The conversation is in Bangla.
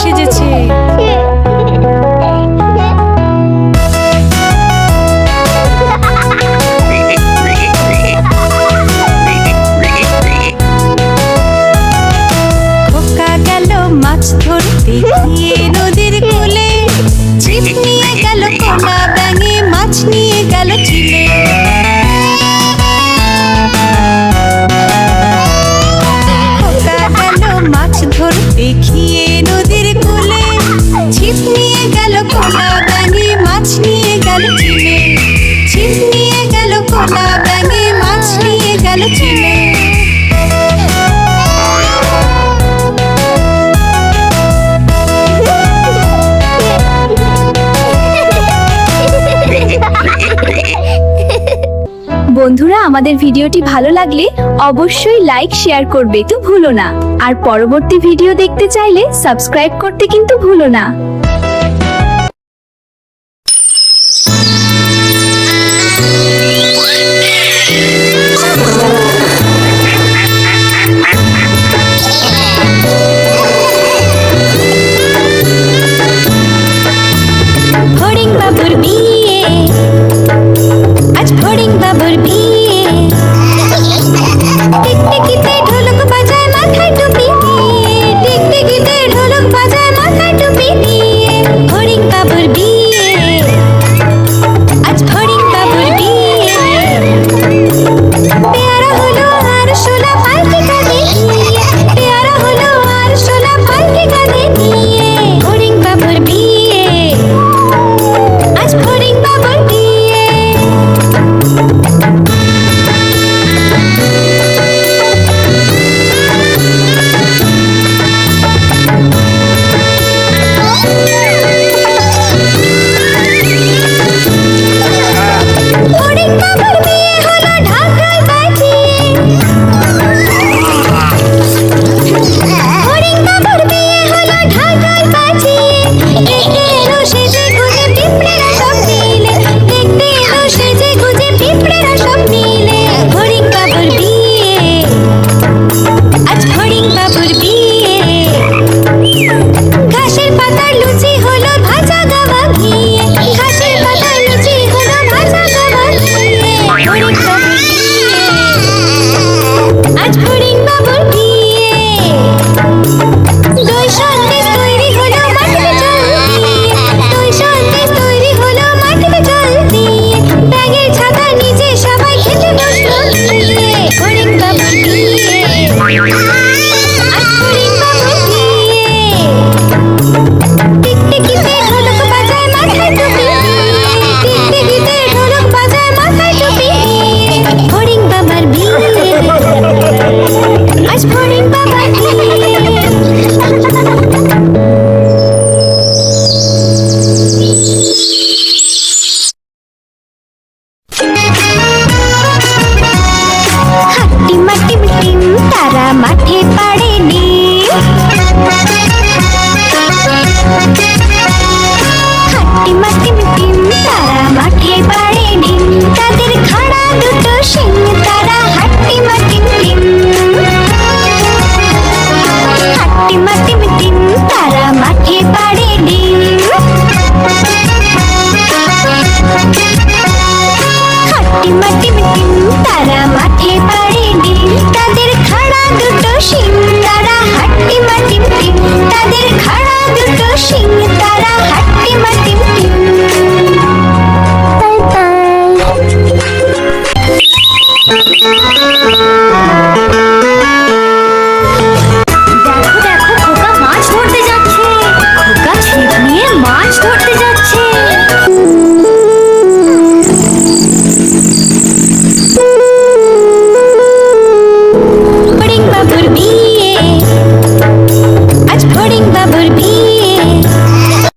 সেজেছি বন্ধুরা, আমাদের ভিডিওটি ভালো লাগলে অবশ্যই লাইক শেয়ার করবে, তো ভুলো না। আর পরবর্তী ভিডিও দেখতে চাইলে সাবস্ক্রাইব করতে কিন্তু ভুলো না। চোখে পড়েনি হাট্টি মাটি মিটিম তারা মাঠে পড়েনি তাদের খাড়া দুটো সিং তারা হাট্টি মাটি মিটিম হাট্টি মাটি মিটিম তারা মাঠে পড়েনি হাট্টি মাটি তারা মাঠে পাড়ে ডিম তাদের খাড়া দুটো শিং।